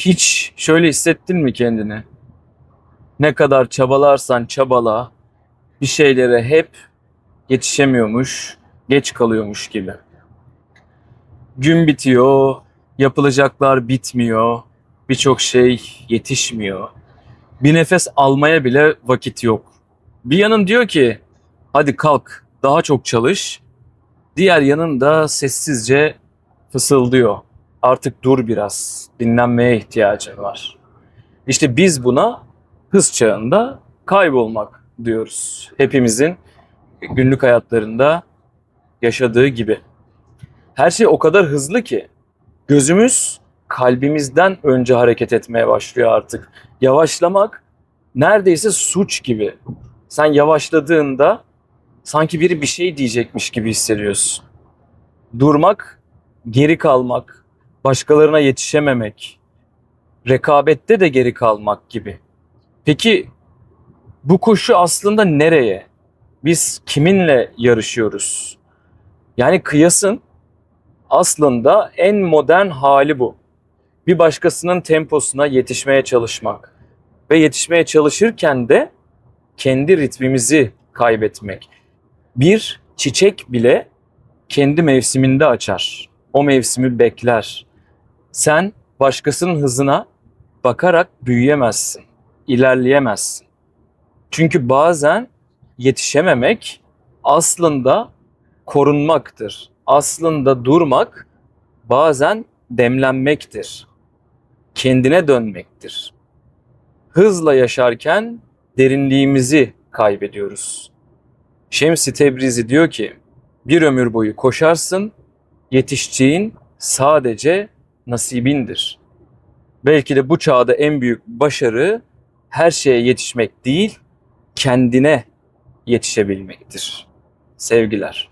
Hiç şöyle hissettin mi kendini? Ne kadar çabalarsan çabala bir şeylere hep yetişemiyormuş, geç kalıyormuş gibi. Gün bitiyor, yapılacaklar bitmiyor, birçok şey yetişmiyor. Bir nefes almaya bile vakit yok. Bir yanın diyor ki hadi kalk daha çok çalış. Diğer yanın da sessizce fısıldıyor. Artık dur biraz. Dinlenmeye ihtiyacın var. İşte biz buna hız çağında kaybolmak diyoruz. Hepimizin günlük hayatlarında yaşadığı gibi. Her şey o kadar hızlı ki gözümüz kalbimizden önce hareket etmeye başlıyor artık. Yavaşlamak neredeyse suç gibi. Sen yavaşladığında sanki biri bir şey diyecekmiş gibi hissediyorsun. Durmak, geri kalmak, başkalarına yetişememek, rekabette de geri kalmak gibi. Peki bu koşu aslında nereye? Biz kiminle yarışıyoruz? Yani kıyasın aslında en modern hali bu. Bir başkasının temposuna yetişmeye çalışmak ve yetişmeye çalışırken de kendi ritmimizi kaybetmek. Bir çiçek bile kendi mevsiminde açar. O mevsimi bekler. Sen başkasının hızına bakarak büyüyemezsin, ilerleyemezsin. Çünkü bazen yetişememek aslında korunmaktır. Aslında durmak bazen demlenmektir. Kendine dönmektir. Hızla yaşarken derinliğimizi kaybediyoruz. Şems-i Tebrizi diyor ki, bir ömür boyu koşarsın, yetişeceğin sadece nasibindir. Belki de bu çağda en büyük başarı her şeye yetişmek değil, kendine yetişebilmektir. Sevgiler.